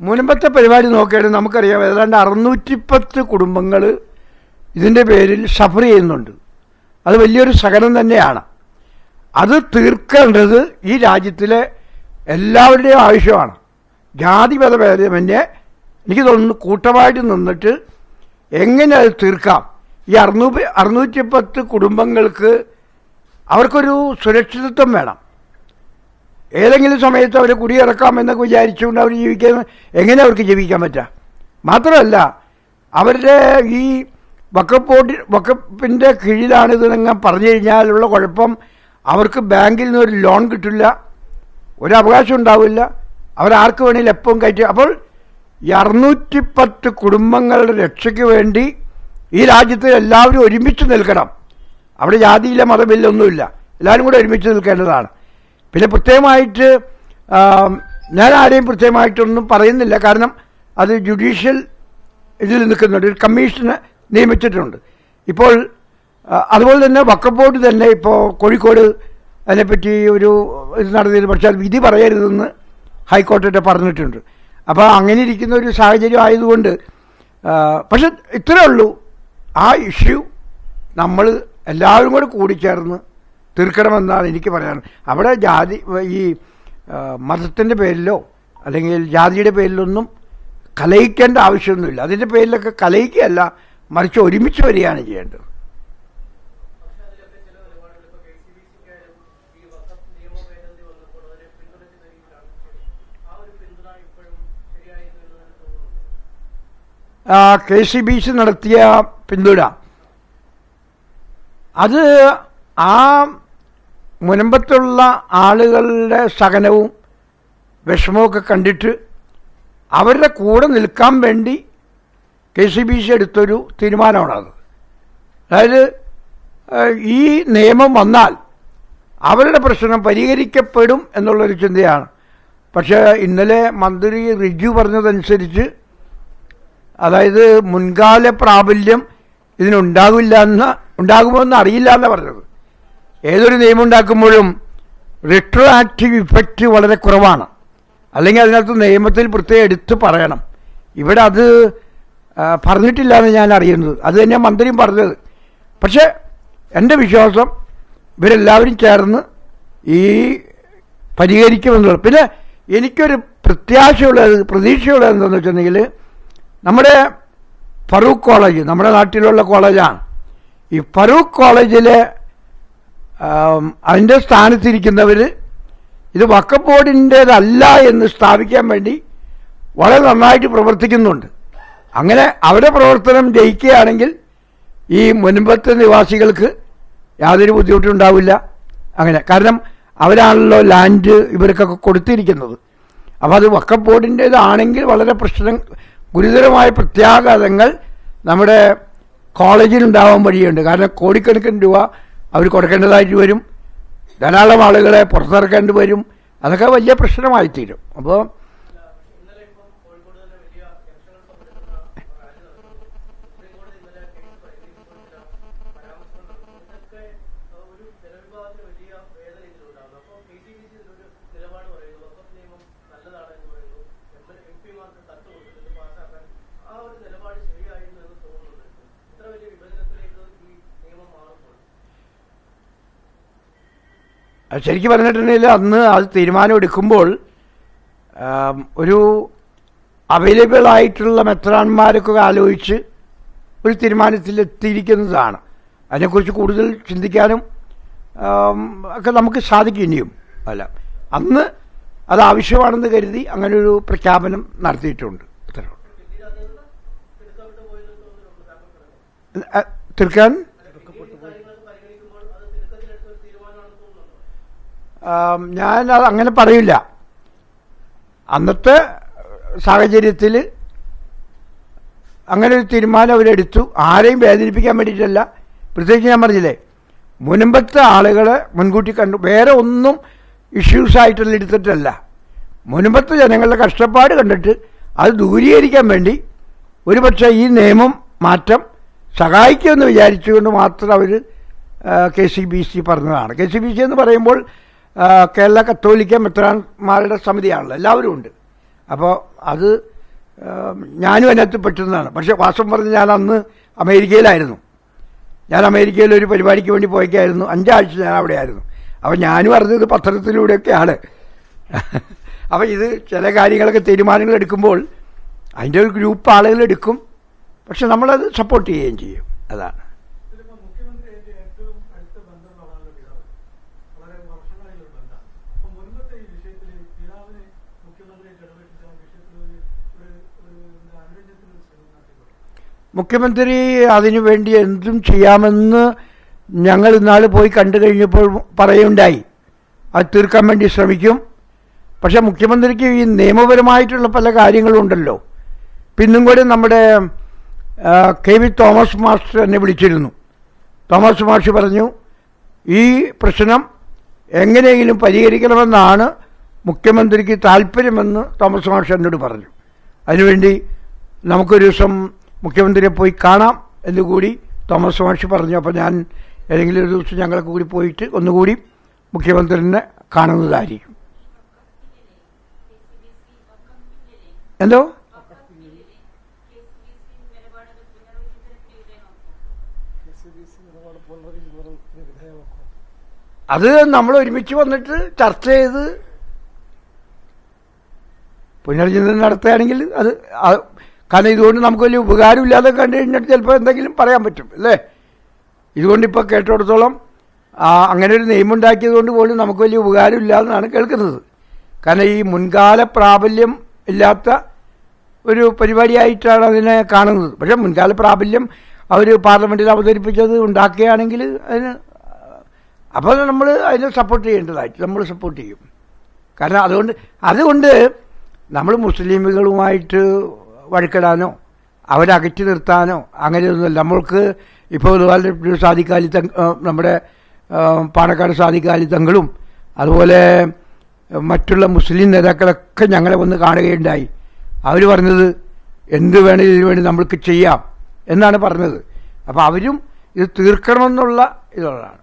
മുൻപത്തെ പരിപാടി നോക്കിയാൽ നമുക്കറിയാം ഏതാണ്ട് അറുന്നൂറ്റിപ്പത്ത് കുടുംബങ്ങൾ ഇതിന്റെ പേരിൽ സഫർ ചെയ്യുന്നുണ്ട്. അത് വലിയൊരു സഹനം തന്നെയാണ്. അത് തീർക്കേണ്ടത് ഈ രാജ്യത്തിലെ എല്ലാവരുടെയും ആവശ്യമാണ്. ജാതിപത ഭേദമന്യേ എനിക്ക് തോന്നുന്നു കൂട്ടമായിട്ട് നിന്നിട്ട് എങ്ങനെ അത് തീർക്കാം? ഈ അറുന്നൂറ്റി അറുന്നൂറ്റിപ്പത്ത് കുടുംബങ്ങൾക്ക് അവർക്കൊരു സുരക്ഷിതത്വം വേണം. ഏതെങ്കിലും സമയത്ത് അവർ കുടിയിറക്കാമെന്നൊക്കെ വിചാരിച്ചുകൊണ്ട് അവർ ജീവിക്കാൻ എങ്ങനെ അവർക്ക് ജീവിക്കാൻ പറ്റുക മാത്രമല്ല അവരുടെ ഈ വക്കപ്പോട്ടി വക്കപ്പിന്റെ കീഴിലാണ് നിങ്ങൾ പറഞ്ഞു കഴിഞ്ഞാലുള്ള കുഴപ്പം അവർക്ക് ബാങ്കിൽ നിന്ന് ഒരു ലോൺ കിട്ടില്ല ഒരു അവകാശം ഉണ്ടാവില്ല അവരാർക്ക് വേണമെങ്കിൽ എപ്പം കയറ്റി. അപ്പോൾ ഈ പത്ത് കുടുംബങ്ങളുടെ രക്ഷയ്ക്ക് വേണ്ടി ഈ രാജ്യത്ത് എല്ലാവരും ഒരുമിച്ച് നിൽക്കണം. അവിടെ ജാതിയിലെ മതമില്ല ഒന്നുമില്ല. എല്ലാവരും കൂടെ ഒരുമിച്ച് നിൽക്കേണ്ടതാണ്. പിന്നെ പ്രത്യേകമായിട്ട് ഞാൻ ആരെയും പ്രത്യേകമായിട്ടൊന്നും പറയുന്നില്ല. കാരണം അത് ജുഡീഷ്യൽ ഇതിൽ നിൽക്കുന്നുണ്ട്. ഒരു കമ്മീഷനെ നിയമിച്ചിട്ടുണ്ട്. ഇപ്പോൾ അതുപോലെ തന്നെ വക്കഫ് ബോർഡ് തന്നെ ഇപ്പോൾ കോഴിക്കോട് അതിനെപ്പറ്റി ഒരു ഇത് നടത്തിയത് പക്ഷേ അത് വിധി പറയരുതെന്ന് ഹൈക്കോടതി പറഞ്ഞിട്ടുണ്ട്. അപ്പോൾ അങ്ങനെ ഇരിക്കുന്ന ഒരു സാഹചര്യം ആയതുകൊണ്ട് പക്ഷെ ഇത്രയേ ഉള്ളൂ. ആ ഇഷ്യൂ നമ്മൾ എല്ലാവരും കൂടെ കൂടിച്ചേർന്ന് തീർക്കണമെന്നാണ് എനിക്ക് പറയാൻ. അവിടെ ജാതി ഈ മതത്തിന്റെ പേരിലോ അല്ലെങ്കിൽ ജാതിയുടെ പേരിലൊന്നും കലയിക്കേണ്ട ആവശ്യമൊന്നുമില്ല. അതിന്റെ പേരിലൊക്കെ കലയിക്കുകയല്ല മറിച്ച് ഒരുമിച്ച് വരികയാണ് ചെയ്യേണ്ടത്. കെ സി ബി സി നടത്തിയ പിന്തുണ. അത് ആ മുനമ്പത്തുള്ള ആളുകളുടെ സഹനവും വിഷമവുമൊക്കെ കണ്ടിട്ട് അവരുടെ കൂടെ നിൽക്കാൻ വേണ്ടി കെ സി ബി സി എടുത്തൊരു തീരുമാനമാണത്. അതായത് ഈ നിയമം വന്നാൽ അവരുടെ പ്രശ്നം പരിഹരിക്കപ്പെടും എന്നുള്ളൊരു ചിന്തയാണ്. പക്ഷേ ഇന്നലെ മന്ത്രി റിജു പറഞ്ഞതനുസരിച്ച് അതായത് മുൻകാല പ്രാബല്യം ഇതിനുണ്ടാകില്ല എന്ന് ഉണ്ടാകുമോ എന്ന് അറിയില്ല എന്നാണ് പറഞ്ഞത്. ഏതൊരു നിയമം ഉണ്ടാക്കുമ്പോഴും റിട്രോ ആക്റ്റീവ് ഇഫക്റ്റ് വളരെ കുറവാണ്. അല്ലെങ്കിൽ അതിനകത്ത് നിയമത്തിൽ പ്രത്യേകം എടുത്ത് പറയണം. ഇവിടെ അത് പറഞ്ഞിട്ടില്ല എന്ന് ഞാൻ അറിയുന്നത്. അത് തന്നെ മന്ത്രിയും പറഞ്ഞത്. പക്ഷേ എന്റെ വിശ്വാസം ഇവരെല്ലാവരും ചേർന്ന് ഈ പരിഹരിക്കുമെന്നുള്ളത്. പിന്നെ എനിക്കൊരു പ്രത്യാശയുള്ളത് പ്രതീക്ഷയുള്ളത് എന്താണെന്ന് വെച്ചിട്ടുണ്ടെങ്കിൽ നമ്മുടെ ഫറൂഖ് കോളേജ് നമ്മുടെ നാട്ടിലുള്ള കോളേജാണ്. ഈ ഫറൂഖ് കോളേജിലെ അതിന്റെ സ്ഥാനത്തിരിക്കുന്നവർ ഇത് വക്കഫ് ബോർഡിന്റേതല്ല എന്ന് സ്ഥാപിക്കാൻ വേണ്ടി വളരെ നന്നായിട്ട് പ്രവർത്തിക്കുന്നുണ്ട്. അങ്ങനെ അവരുടെ പ്രവർത്തനം ജയിക്കുകയാണെങ്കിൽ ഈ മുൻപത്തെ നിവാസികൾക്ക് യാതൊരു ബുദ്ധിമുട്ടും ഉണ്ടാവില്ല അങ്ങനെ കാരണം അവരാണല്ലോ ലാൻഡ് ഇവർക്കൊക്കെ കൊടുത്തിരിക്കുന്നത്. അപ്പോൾ അത് വക്കഫ് ബോർഡിന്റേതാണെങ്കിൽ വളരെ പ്രശ്നം ഗുരുതരമായ പ്രത്യാഘാതങ്ങൾ നമ്മുടെ കോളേജിൽ കോളേജിലുണ്ടാവാൻ വഴിയുണ്ട്. കാരണം കോടിക്കണക്കിന് രൂപ അവർ കൊടുക്കേണ്ടതായിട്ട് വരും. ധാരാളം ആളുകളെ പുറത്തിറക്കേണ്ടി വരും. അതൊക്കെ വലിയ പ്രശ്നമായി തീരും അപ്പോൾ ഇന്നലെ ഇപ്പം കോഴിക്കോട് തന്നെ വലിയ ഇലക്ഷനുകൾ പങ്കെടുക്കുന്ന റാലി നടക്കുന്നു സുപ്രീം കോടതി ഇന്നലെ കേസ് പരിഗണിക്കുമ്പോൾ ചില പരാമർശങ്ങൾ നടത്തുന്നു ഇതൊക്കെ ഏഹ്, ഒരു ജനവിഭാഗത്തിന് വലിയ വേദന ഇതിലുണ്ടാകുന്നു അപ്പോൾ കെ സി ബി സി ഇതിലൊരു നിലപാട് പറയുന്നു വക്കഫ് നിയമം നല്ലതാണ് എന്ന് പറയുന്നു എം പിമാർക്ക് കത്ത് കൊടുത്തിട്ട് പാസ്സാക്കാൻ ആ ഒരു നിലപാട് ശരിയായിരുന്നു എന്ന് തോന്നുന്നുണ്ട് ഇത്ര വലിയ വിഭജനത്തിലേക്ക് ഈ നിയമം മാറുമ്പോൾ അത് ശരിക്കും പറഞ്ഞിട്ടുണ്ടെങ്കിൽ അന്ന് അത് തീരുമാനം എടുക്കുമ്പോൾ ഒരു അവൈലബിൾ ആയിട്ടുള്ള മെത്രാന്മാരൊക്കെ ആലോചിച്ച് ഒരു തീരുമാനത്തിൽ എത്തിയിരിക്കുന്നതാണ് അതിനെക്കുറിച്ച് കൂടുതൽ ചിന്തിക്കാനും ഒക്കെ നമുക്ക് സാധിക്കും ഇനിയും അല്ല. അന്ന് അത് ആവശ്യമാണെന്ന് കരുതി അങ്ങനെ ഒരു പ്രഖ്യാപനം നടത്തിയിട്ടുണ്ട്. അത്രയുള്ളൂ ഉള്ളൂ. ഞാൻ അത് അങ്ങനെ പറയില്ല. അന്നത്തെ സാഹചര്യത്തിൽ അങ്ങനെ ഒരു തീരുമാനം അവരെടുത്തു. ആരെയും വേദനിപ്പിക്കാൻ വേണ്ടിയിട്ടല്ല. പ്രത്യേകിച്ച് ഞാൻ പറഞ്ഞില്ലേ മുൻപത്തെ ആളുകളെ മുൻകൂട്ടി കണ്ടു. വേറെ ഒന്നും ഇഷ്യൂസായിട്ടുള്ള എടുത്തിട്ടല്ല. മുൻപത്തെ ജനങ്ങളുടെ കഷ്ടപ്പാട് കണ്ടിട്ട് അത് ദൂരീകരിക്കാൻ വേണ്ടി ഒരുപക്ഷെ ഈ നിയമം മാറ്റം സഹായിക്കുമെന്ന് വിചാരിച്ചുകൊണ്ട് മാത്രം അവർ കെ സി ബി സി പറഞ്ഞതാണ്. കെ സി ബി സി എന്ന് പറയുമ്പോൾ കേരള കത്തോലിക്ക മെത്രാന്മാരുടെ സമിതിയാണല്ലോ. എല്ലാവരും ഉണ്ട്. അപ്പോൾ അത് ഞാനും അതിനകത്ത് പറ്റുന്നതാണ് പക്ഷെ വാസം പറഞ്ഞ് ഞാൻ അന്ന് അമേരിക്കയിലായിരുന്നു. ഞാൻ അമേരിക്കയിൽ ഒരു പരിപാടിക്ക് വേണ്ടി പോയിക്കായിരുന്നു. അഞ്ചാഴ്ച ഞാൻ അവിടെ ആയിരുന്നു. അപ്പോൾ ഞാനും അറിഞ്ഞത് പത്രത്തിലൂടെയൊക്കെയാണ്. അപ്പോൾ ഇത് ചില കാര്യങ്ങളൊക്കെ തീരുമാനങ്ങൾ എടുക്കുമ്പോൾ അതിന്റെ ഒരു ഗ്രൂപ്പ് ആളുകൾ എടുക്കും. പക്ഷെ നമ്മളത് സപ്പോർട്ട് ചെയ്യുകയും ചെയ്യും. അതാണ്. മുഖ്യമന്ത്രി അതിനുവേണ്ടി എന്തും ചെയ്യാമെന്ന് ഞങ്ങൾ ഇന്നാൾ പോയി കണ്ടു കഴിഞ്ഞപ്പോൾ പറയുണ്ടായി. അത് തീർക്കാൻ വേണ്ടി ശ്രമിക്കും. പക്ഷേ മുഖ്യമന്ത്രിക്ക് ഈ നിയമപരമായിട്ടുള്ള പല കാര്യങ്ങളും ഉണ്ടല്ലോ പിന്നും കൂടി നമ്മുടെ കെ വി തോമസ് മാസ്റ്റർ എന്നെ വിളിച്ചിരുന്നു. തോമസ് മാഷ് പറഞ്ഞു ഈ പ്രശ്നം എങ്ങനെയെങ്കിലും പരിഹരിക്കണമെന്നാണ് മുഖ്യമന്ത്രിക്ക് താല്പര്യമെന്ന് തോമസ് മാഷ് എന്നോട് പറഞ്ഞു. അതിനുവേണ്ടി നമുക്കൊരു ദിവസം മുഖ്യമന്ത്രിയെ പോയി കാണാം എന്നുകൂടി തോമസ് മാഷി പറഞ്ഞു. അപ്പോൾ ഞാൻ ഏതെങ്കിലും ഒരു ദിവസം ഞങ്ങളൊക്കെ കൂടി പോയിട്ട് ഒന്നുകൂടി മുഖ്യമന്ത്രിനെ കാണുന്നതായിരിക്കും. എന്തോ? അത് നമ്മൾ ഒരുമിച്ച് വന്നിട്ട് ചർച്ച ചെയ്ത് പുനർചിന്തനം നടത്തുകയാണെങ്കിൽ അത് കാരണം ഇതുകൊണ്ട് നമുക്ക് വലിയ ഉപകാരമില്ലാതെ കണ്ടു കഴിഞ്ഞിട്ട് ചിലപ്പോൾ എന്തെങ്കിലും പറയാൻ പറ്റും അല്ലേ? ഇതുകൊണ്ടിപ്പോൾ കേട്ടിടത്തോളം അങ്ങനെ ഒരു നിയമം ഉണ്ടാക്കിയത് കൊണ്ട് പോലും നമുക്ക് വലിയ ഉപകാരമില്ലാതെന്നാണ് കേൾക്കുന്നത്. കാരണം ഈ മുൻകാല പ്രാബല്യം ഇല്ലാത്ത ഒരു പരിപാടിയായിട്ടാണ് അതിനെ കാണുന്നത്. പക്ഷേ മുൻകാല പ്രാബല്യം അവർ പാർലമെന്റിൽ അവതരിപ്പിച്ചത് ഉണ്ടാക്കുകയാണെങ്കിൽ അതിന് അപ്പോൾ നമ്മൾ അതിനെ സപ്പോർട്ട് ചെയ്യേണ്ടതായിട്ട് നമ്മൾ സപ്പോർട്ട് ചെയ്യും. കാരണം അതുകൊണ്ട് അതുകൊണ്ട് നമ്മൾ മുസ്ലിമുകളുമായിട്ട് വഴക്കിടാനോ അവരെ അകറ്റി നിർത്താനോ അങ്ങനെയൊന്നുമല്ല. നമ്മൾക്ക് ഇപ്പോൾ ഒരുപാട് സാധിക്കാലി നമ്മുടെ പാണക്കാട് സാധിക്കാലി തങ്ങളും അതുപോലെ മറ്റുള്ള മുസ്ലിം നേതാക്കളൊക്കെ ഞങ്ങളെ വന്ന് കാണുകയുണ്ടായി. അവർ പറഞ്ഞത് എന്ത് വേണേലും ഇതിനു വേണ്ടി നമ്മൾക്ക് ചെയ്യാം എന്നാണ് പറഞ്ഞത്. അപ്പോൾ അവരും ഇത് തീർക്കണമെന്നുള്ള ഇതുള്ളതാണ്.